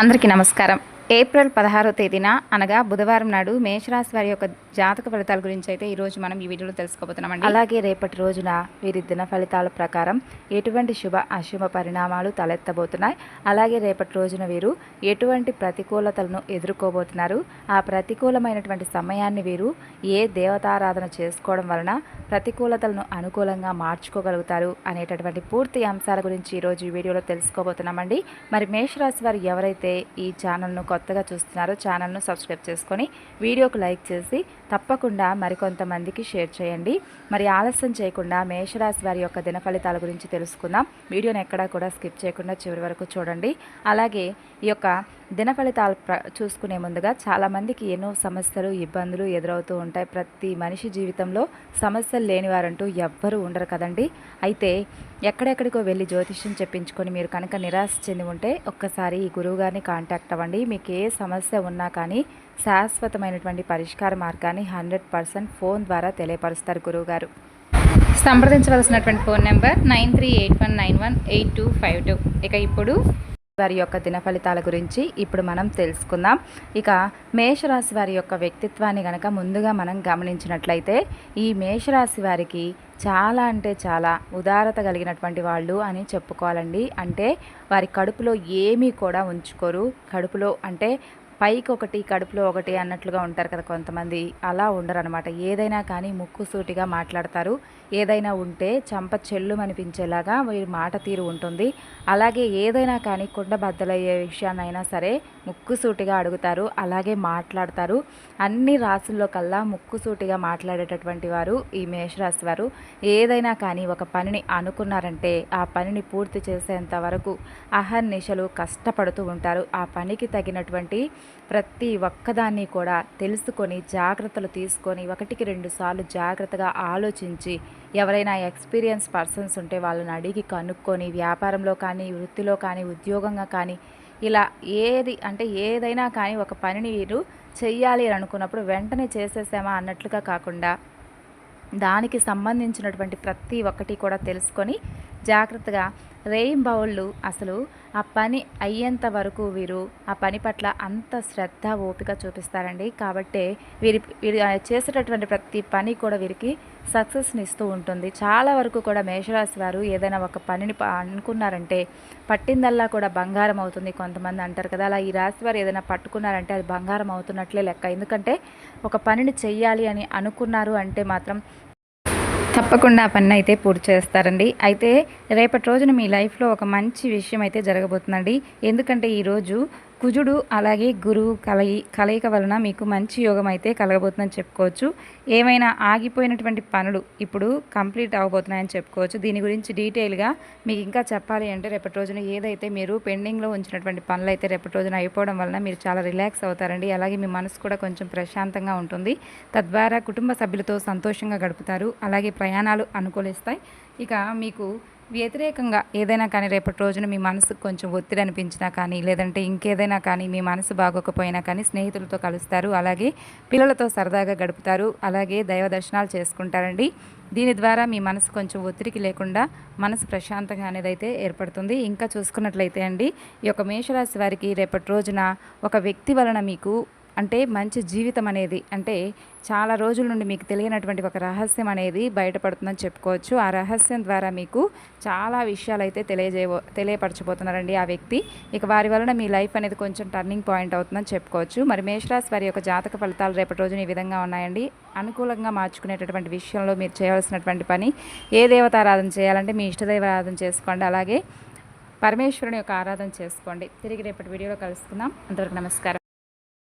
అందరికీ నమస్కారం. ఏప్రిల్ పదహారో తేదీన అనగా బుధవారం నాడు మేషరాశి వారి యొక్క జాతక ఫలితాల గురించి అయితే ఈరోజు మనం ఈ వీడియోలో తెలుసుకోబోతున్నామండి. అలాగే రేపటి రోజున వీరి దిన ఫలితాల ప్రకారం ఎటువంటి శుభ అశుభ పరిణామాలు తలెత్తబోతున్నాయి. అలాగే రేపటి రోజున వీరు ఎటువంటి ప్రతికూలతలను ఎదుర్కోబోతున్నారు. ఆ ప్రతికూలమైనటువంటి సమయాన్ని వీరు ఏ దేవతారాధన చేసుకోవడం వలన ప్రతికూలతలను అనుకూలంగా మార్చుకోగలుగుతారు అనేటటువంటి పూర్తి అంశాల గురించి ఈరోజు ఈ వీడియోలో తెలుసుకోబోతున్నామండి. మరి మేషరాశి వారు ఎవరైతే ఈ ఛానల్ను కొత్త కొత్తగా చూస్తున్నారో ఛానల్ను సబ్స్క్రైబ్ చేసుకొని వీడియోకు లైక్ చేసి తప్పకుండా మరికొంతమందికి షేర్ చేయండి. మరి ఆలస్యం చేయకుండా మేషరాశి వారి యొక్క దిన ఫలితాల గురించి తెలుసుకుందాం. వీడియోని ఎక్కడా కూడా స్కిప్ చేయకుండా చివరి వరకు చూడండి. అలాగే ఈ యొక్క దిన ఫలితాలు చూసుకునే ముందుగా చాలామందికి ఎన్నో సమస్యలు ఇబ్బందులు ఎదురవుతూ ఉంటాయి. ప్రతి మనిషి జీవితంలో సమస్యలు లేనివారంటూ ఎవ్వరూ ఉండరు కదండి. అయితే ఎక్కడెక్కడికో వెళ్ళి జ్యోతిష్యం చెప్పించుకొని మీరు కనుక నిరాశ చెంది ఉంటే ఒక్కసారి ఈ గురువుగారిని కాంటాక్ట్ అవ్వండి. మీకు ఏ సమస్య ఉన్నా కానీ శాశ్వతమైనటువంటి పరిష్కార మార్గాన్ని హండ్రెడ్ పర్సెంట్ ఫోన్ ద్వారా తెలియపరుస్తారు గురువుగారు. సంప్రదించవలసినటువంటి phone number nine three eight one nine one eight two five two. ఇక ఇప్పుడు వారి యొక్క దిన ఫలితాల గురించి ఇప్పుడు మనం తెలుసుకుందాం. ఇక మేషరాశి వారి యొక్క వ్యక్తిత్వాన్ని గనక ముందుగా మనం గమనించినట్లయితే ఈ మేషరాశి వారికి చాలా అంటే చాలా ఉదారత కలిగినటువంటి వాళ్ళు అని చెప్పుకోవాలండి. అంటే వారి కడుపులో ఏమీ కూడా ఉంచుకోరు. కడుపులో అంటే పైకి ఒకటి కడుపులో ఒకటి అన్నట్లుగా ఉంటారు కదా కొంతమంది. అలా ఉండరు అనమాట ఏదైనా కానీ ముక్కు సూటిగా మాట్లాడతారు. ఏదైనా ఉంటే చంప చెల్లు అనిపించేలాగా వీరి మాట తీరు ఉంటుంది. అలాగే ఏదైనా కానీ కుండ బద్దలయ్యే విషయాన్నైనా సరే ముక్కు సూటిగా అడుగుతారు. అలాగే మాట్లాడతారు. అన్ని రాసుల్లో కల్లా ముక్కు సూటిగా మాట్లాడేటటువంటి వారు ఈ మేషరాశి వారు. ఏదైనా కానీ ఒక పనిని అనుకున్నారంటే ఆ పనిని పూర్తి చేసేంత వరకు అహర్నిశలు కష్టపడుతూ ఉంటారు. ఆ పనికి తగినటువంటి ప్రతి ఒక్కదాన్ని కూడా తెలుసుకొని జాగ్రత్తలు తీసుకొని ఒకటికి రెండు సార్లు జాగ్రత్తగా ఆలోచించి ఎవరైనా ఎక్స్పీరియన్స్ పర్సన్స్ ఉంటే వాళ్ళని అడిగి కనుక్కొని వ్యాపారంలో కానీ వృత్తిలో కానీ ఉద్యోగంగా కానీ ఇలా ఏది అంటే ఏదైనా కానీ ఒక పనిని మీరు చెయ్యాలి అని అనుకున్నప్పుడు వెంటనే చేసేసామా అన్నట్లుగా కాకుండా దానికి సంబంధించినటువంటి ప్రతి ఒక్కటి కూడా తెలుసుకొని జాగ్రత్తగా బౌళ్ళు అసలు ఆ పని అయ్యేంత వరకు వీరు ఆ పని పట్ల అంత శ్రద్ధ ఓపిక చూపిస్తారండి. కాబట్టి వీరి వీరు చేసేటటువంటి ప్రతి పని కూడా వీరికి సక్సెస్ని ఇస్తూ ఉంటుంది. చాలా వరకు కూడా మేషరాశి వారు ఏదైనా ఒక పనిని అనుకున్నారంటే పట్టిందల్లా కూడా బంగారం అవుతుంది. కొంతమంది అంటారు కదా అలా ఈ రాశి వారు ఏదైనా పట్టుకున్నారంటే అది బంగారం అవుతున్నట్లే లెక్క. ఎందుకంటే ఒక పనిని చెయ్యాలి అని అనుకున్నారు అంటే మాత్రం తప్పకుండా ఆ పని అయితే పూర్తి చేస్తారండి. అయితే రేపటి రోజున మీ లైఫ్లో ఒక మంచి విషయం అయితే జరగబోతుందండి. ఎందుకంటే ఈరోజు కుజుడు అలాగే గురువు కలయి కలయిక వలన మీకు మంచి యోగం అయితే కలగబోతుందని చెప్పుకోవచ్చు. ఏమైనా ఆగిపోయినటువంటి పనులు ఇప్పుడు కంప్లీట్ అవ్వబోతున్నాయని చెప్పుకోవచ్చు. దీని గురించి డీటెయిల్గా మీకు ఇంకా చెప్పాలి అంటే రేపటి రోజున ఏదైతే మీరు పెండింగ్లో ఉంచినటువంటి పనులు అయితే రేపటి రోజున అయిపోవడం వలన మీరు చాలా రిలాక్స్ అవుతారండి. అలాగే మీ మనసు కూడా కొంచెం ప్రశాంతంగా ఉంటుంది. తద్వారా కుటుంబ సభ్యులతో సంతోషంగా గడుపుతారు. అలాగే ప్రయాణాలు అనుకూలిస్తాయి. ఇక మీకు వ్యతిరేకంగా ఏదైనా కానీ రేపటి రోజున మీ మనసుకు కొంచెం ఒత్తిడి అనిపించినా కానీ లేదంటే ఇంకేదైనా కానీ మీ మనసు బాగోకపోయినా కానీ స్నేహితులతో కలుస్తారు. అలాగే పిల్లలతో సరదాగా గడుపుతారు. అలాగే దైవ దర్శనాలు చేసుకుంటారండి. దీని ద్వారా మీ మనసు కొంచెం ఒత్తిడికి లేకుండా మనసు ప్రశాంతంగా అనేది అయితే ఏర్పడుతుంది. ఇంకా చూసుకున్నట్లయితే అండి ఈ యొక్క మేషరాశి వారికి రేపటి రోజున ఒక వ్యక్తి వలన మీకు అంటే మంచి జీవితం అనేది అంటే చాలా రోజుల నుండి మీకు తెలియనటువంటి ఒక రహస్యం అనేది బయటపడుతుందని చెప్పుకోవచ్చు. ఆ రహస్యం ద్వారా మీకు చాలా విషయాలు అయితే తెలియజే తెలియపరచబోతున్నారండి ఆ వ్యక్తి. ఇక వారి వలన మీ లైఫ్ అనేది కొంచెం టర్నింగ్ పాయింట్ అవుతుందని చెప్పుకోవచ్చు. మరి మేషరాశి వారి యొక్క జాతక ఫలితాలు రేపటి రోజున ఈ విధంగా ఉన్నాయండి. అనుకూలంగా మార్చుకునేటటువంటి విషయంలో మీరు చేయవలసినటువంటి పని ఏ దేవతారాధన చేయాలంటే మీ ఇష్టదైవ ఆరాధన చేసుకోండి. అలాగే పరమేశ్వరుని యొక్క ఆరాధన చేసుకోండి. తిరిగి రేపటి వీడియోలో కలుసుకుందాం. అందరికి నమస్కారం.